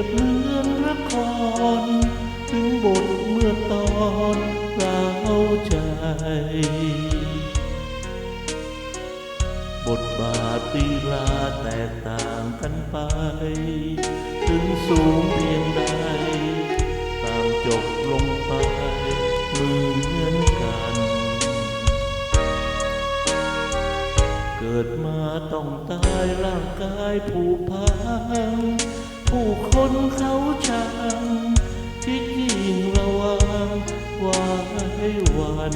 ย้อนเปรียบเหมือนละคร ถึงบทเมื่อตอนเราใจ บทบาทลีลาแตกต่างกันไป ถึงสูงเพียงใดต่างจบลงไปเหมือนกัน เกิดมาต้องตายร่างกายผุพัง ผู้คนเขาชังที่ยิ่งระวังไว้วัน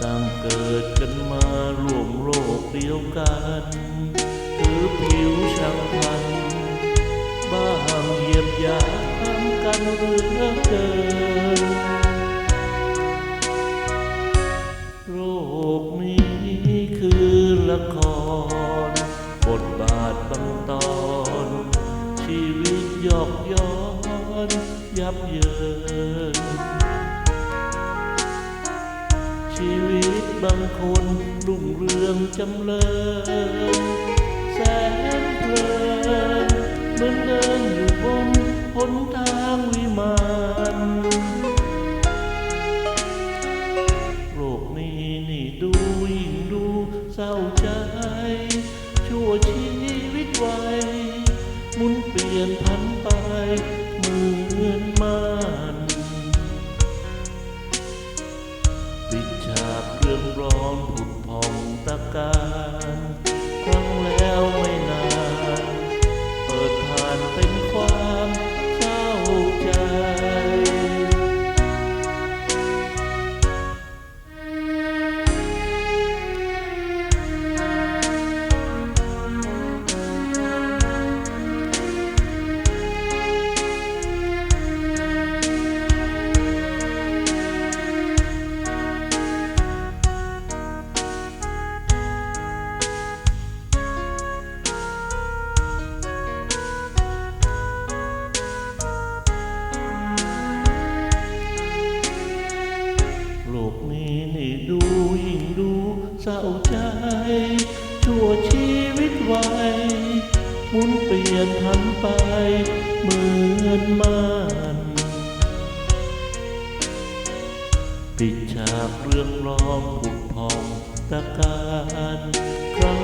ต่างเกิดกันมาร่วมโลกเดียวกันถือผิวช่างพันบ้างเหยียบยามกันเรือเกินโรคนี้คือละคร ยับเยิน ชีวิตบางคนรุ่งเรืองจำเริญแสนเพลินเหมือนเดินอยู่บนหนทางวิมานโรคนี้นี่ดูยิ่งดูเศร้าใจ ชั่วชีวิตไวัยหมุนเปลี่ยนพัน กนี้นี่ดูยิ่งดูเศร้าใจ ชั่วชีวิตไวยหมุนเปลี่ยนทันไปเหมือนม่านปิดฉากเรื่องร้องผุดพองตะการครั้ง